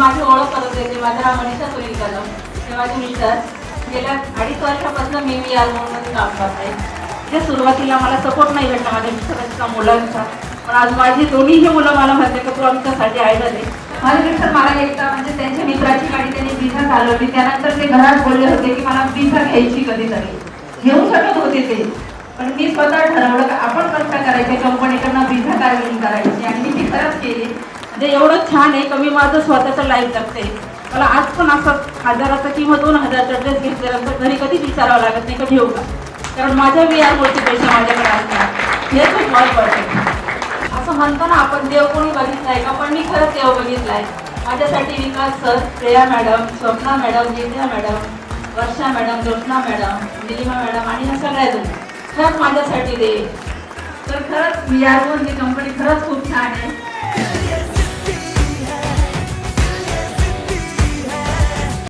माझी ओळख करत होते माझं नाव मनीषा सुनील कदम हे माझे मिस्टर. गेल्या अडीच वर्षापासून मी मी आलमोनमध्ये काम करते जे सुरुवातीला मला सपोर्ट नाही भेटला. माझ्या मिस्टरांचा मुलांचा. पण आज माझी दोन्हीही मुलं मला म्हणते की तू आमच्यासाठी आयडल आहे माझे मिस्टर मला एकदा म्हणजे त्यांच्या मित्राची गाडी त्यांनी बिझा चालवली. त्यानंतर ते घरात बोलले होते की मला बिझा घ्यायची कधीतरी. घेऊ शकत होते ते. पण मी स्वतः ठरवलं की आपण कसं करायचे कंपनीकडनं बिझा कार्यालयी करायची. आणि मी ती खरंच केली. जे एवढं छान आहे का मी माझं स्वतःचं लाईफ जगते. मला आज पण असं हजाराचा किंवा दोन हजारचा ड्रेस घेतल्यानंतर घरी कधीच विचारावं लागत नाही का घेऊ का कारण माझ्या व्ही आर पैसे माझ्याकडे असतात हे खूप महत्वाचं असं म्हणतो ना आपण देव कोणी बघितलाय का? पण मी खरंच देव बघितलाय. माझ्यासाठी Vikas sir Priya madam Swapna madam Vidya madam Varsha madam Jyotna madam Nilima madam आणि ह्या सगळ्या जणी. खरंच माझ्यासाठी दे तर खरंच व्ही आर वन कंपनी खरंच